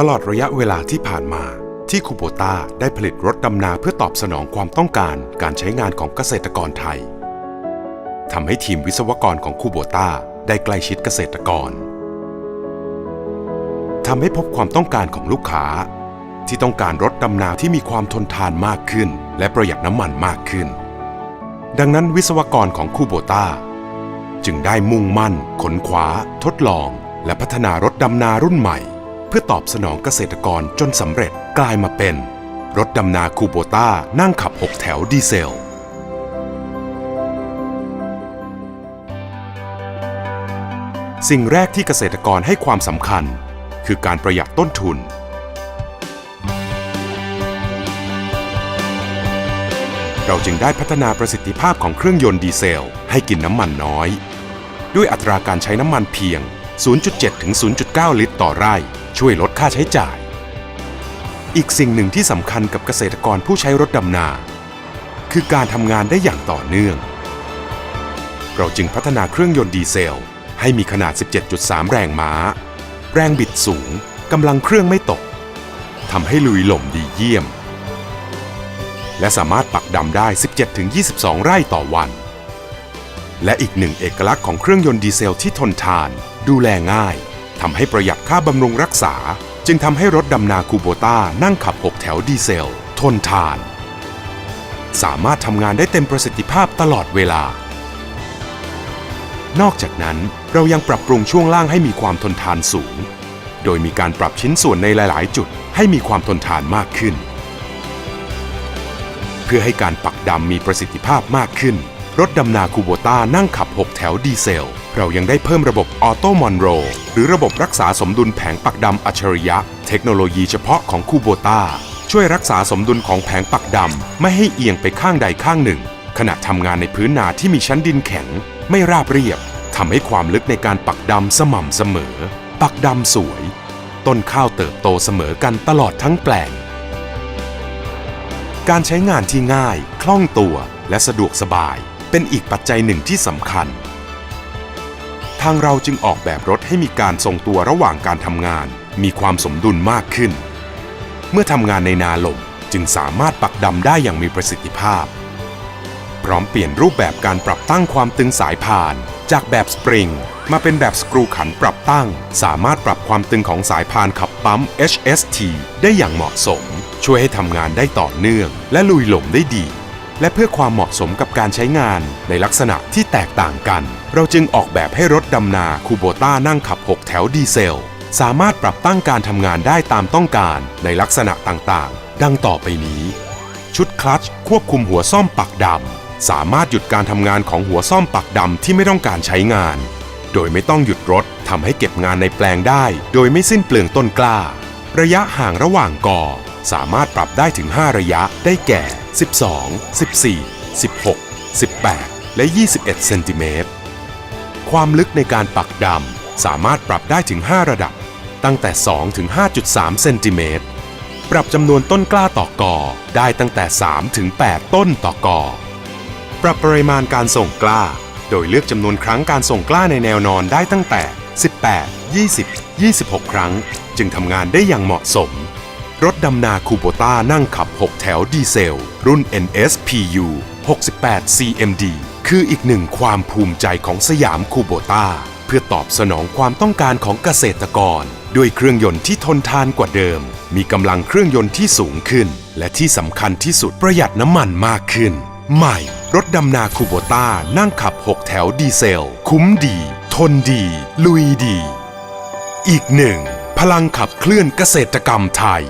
ตลอดระยะเวลาที่ผ่านมา ที่คูโบต้าได้ผลิตรถดำนาเพื่อตอบสนองความต้องการการใช้งานของเกษตรกรไทยทำให้ทีมวิศวกรของคูโบต้าได้ใกล้ชิดเกษตรกรทำให้พบความต้องการของลูกค้า ที่ต้องการรถดำนาที่มีความทนทานมากขึ้น และประหยัดน้ำมันมากขึ้น ดังนั้นวิศวกรของคูโบต้าจึงได้มุ่งมั่น ขนขวา ทดลอง และพัฒนารถดำนารุ่นใหม่ เพื่อตอบสนองเกษตรกรจนสำเร็จกลายมาเป็น รถดำนาคูโบต้านั่งขับ6แถวดีเซล สิ่งแรกที่เกษตรกรให้ความสำคัญ คือการประหยัดต้นทุนเราจึงได้พัฒนาประสิทธิภาพของเครื่องยนต์ดีเซล ให้กินน้ำมันน้อย ด้วยอัตราการใช้น้ำมันเพียง 0.7 ถึง 0.9 ลิตรต่อไร่ ช่วยลดค่าใช้จ่าย อีกสิ่งหนึ่งที่สำคัญกับเกษตรกรผู้ใช้รถดำนา คือการทำงานได้อย่างต่อเนื่อง เราจึงพัฒนาเครื่องยนต์ดีเซล ให้มีขนาด 17.3 แรงม้า แรงบิดสูงกำลังเครื่องไม่ตกทำให้ลุยหล่มดีเยี่ยม และสามารถปักดำได้ 17-22 ไร่ต่อวัน และอีกหนึ่งเอกลักษณ์ของเครื่องยนต์ดีเซลที่ทนทาน ดูแลง่ายทำให้ประหยัดค่าบำรุงรักษา จึงทำให้รถดำนาคูโบต้านั่งขับ 6 แถวดีเซล ทนทาน สามารถทำงานได้เต็มประสิทธิภาพตลอดเวลา นอกจากนั้นเรายังปรับปรุงช่วงล่างให้มีความทนทานสูง โดยมีการปรับชิ้นส่วนในหลาย ๆ จุดให้มีความทนทานมากขึ้น เพื่อให้การปักดำมีประสิทธิภาพมากขึ้น รถดำนาคูโบต้านั่งขับ 6 แถวดีเซล เรายังได้เพิ่มระบบออโตมอนโรหรือระบบรักษาสมดุลแผงปักดำอัจฉริยะ เทคโนโลยีเฉพาะของคูโบต้าช่วยรักษาสมดุลของแผงปักดำไม่ให้เอียงไปข้างใดข้างหนึ่ง ขณะทำงานในพื้นนาที่มีชั้นดินแข็ง ไม่ราบเรียบทำให้ความลึกในการปักดำสม่ำเสมอ ปักดำสวย ต้นข้าวเติบโตเสมอกันตลอดทั้งแปลง การใช้งานที่ง่าย คล่องตัว และสะดวกสบาย เป็นอีกปัจจัยหนึ่งที่สำคัญ ทางเราจึงออกแบบรถให้มีการทรงตัวระหว่างการทำงาน มีความสมดุลมากขึ้น เมื่อทำงานในนาลมจึงสามารถปักดำได้อย่างมีประสิทธิภาพ พร้อมเปลี่ยนรูปแบบการปรับตั้งความตึงสายพาน จากแบบสปริง มาเป็นแบบสกรูขันปรับตั้ง สามารถปรับความตึงของสายพานขับปั๊ม HST ได้อย่างเหมาะสม ช่วยให้ทำงานได้ต่อเนื่อง และลุยหลมได้ดี และเพื่อความเหมาะสมกับการใช้งานในลักษณะที่แตกต่างกัน เราจึงออกแบบให้รถดำนาคูโบต้านั่งขับ 6 แถวดีเซล สามารถปรับตั้งการทำงานได้ตามต้องการในลักษณะต่างๆ ดังต่อไปนี้ ชุดคลัตช์ควบคุมหัวซ่อมปักดำสามารถหยุดการทำงานของหัวซ่อมปักดำที่ไม่ต้องการใช้งาน โดยไม่ต้องหยุดรถทำให้เก็บงานในแปลงได้ โดยไม่สิ้นเปลืองต้นกล้า ระยะห่างระหว่างก่อสามารถปรับได้ถึง 5 ระยะได้แก่ 12 14 16 18 และ 21 เซนติเมตร ความลึกในการปักดำสามารถปรับได้ถึง 5 ระดับ ตั้งแต่ 2 ถึง 5.3 เซนติเมตร ปรับจำนวนต้นกล้าต่อกอ ได้ตั้งแต่ 3 ถึง 8 ต้นต่อกอ ปรับปริมาณการส่งกล้า โดยเลือกจำนวนครั้งการส่งกล้าในแนวนอนได้ตั้งแต่ 18 20 26 ครั้ง จึงทำงานได้อย่างเหมาะสม รถดำนาคูโบต้านั่งขับ 6 แถวดีเซล รุ่น NSPU 68 CMD คืออีกหนึ่งความภูมิใจของสยามคูโบต้าเพื่อตอบสนองความต้องการของเกษตรกร ด้วยเครื่องยนต์ที่ทนทานกว่าเดิม มีกำลังเครื่องยนต์ที่สูงขึ้น และที่สำคัญที่สุดประหยัดน้ำมันมากขึ้น ใหม่ รถดำนาคูโบต้านั่งขับ 6 แถวดีเซล คุ้มดี ทนดี ลุยดี อีกหนึ่งพลังขับเคลื่อนเกษตรกรรมไทย